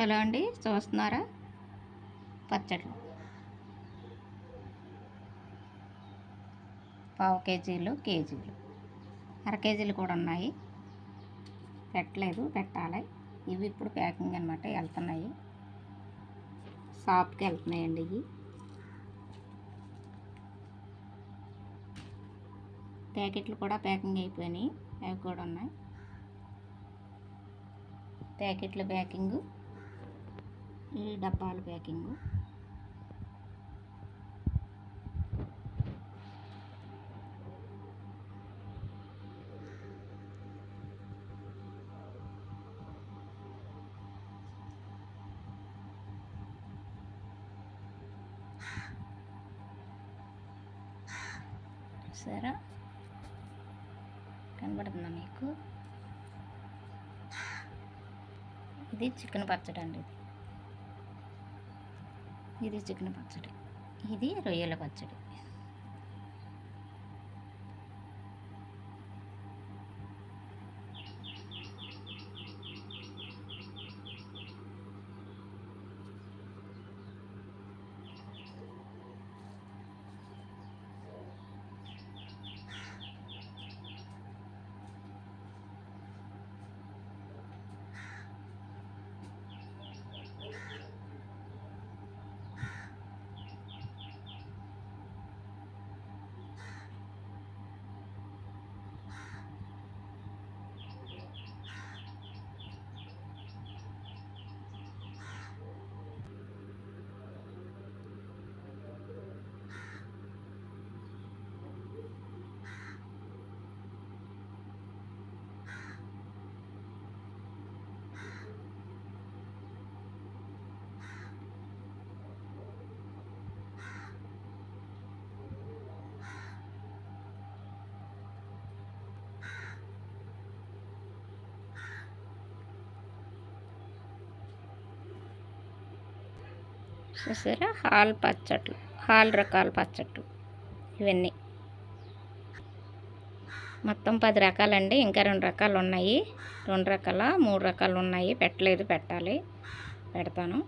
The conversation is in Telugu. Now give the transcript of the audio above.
హలో అండి చూస్తున్నారా? పచ్చళ్ళు పావు కేజీలు కేజీలు. అర కేజీలు కూడా ఉన్నాయి. పెట్టలేదు పెట్టాలి. ఇవి ఇప్పుడు ప్యాకింగ్ అనమాట వెళ్తున్నాయి. షాప్కి వెళ్తున్నాయండి ఇవి. ప్యాకెట్లు కూడా ప్యాకింగ్ అయిపోయినాయి అవి కూడా ఉన్నాయి. ప్యాకెట్ల ప్యాకింగు. ఈ డబ్బాల ప్యాకింగ్. సరే. కనబడుతుందా మీకు? ఇది చికెన్ పచ్చడి అండి ఇది. ఇది చికెన్ పచ్చడి. ఇది రొయ్యల పచ్చడి. చూసారా? హాల్ పచ్చట్లు హాల్ రకాల పచ్చట్లు ఇవన్నీ. మొత్తం పది రకాలండి. ఇంకా రెండు రకాలు ఉన్నాయి రెండు రకాల? మూడు రకాలు ఉన్నాయి పెట్టలేదు. పెట్టాలి. పెడతాను.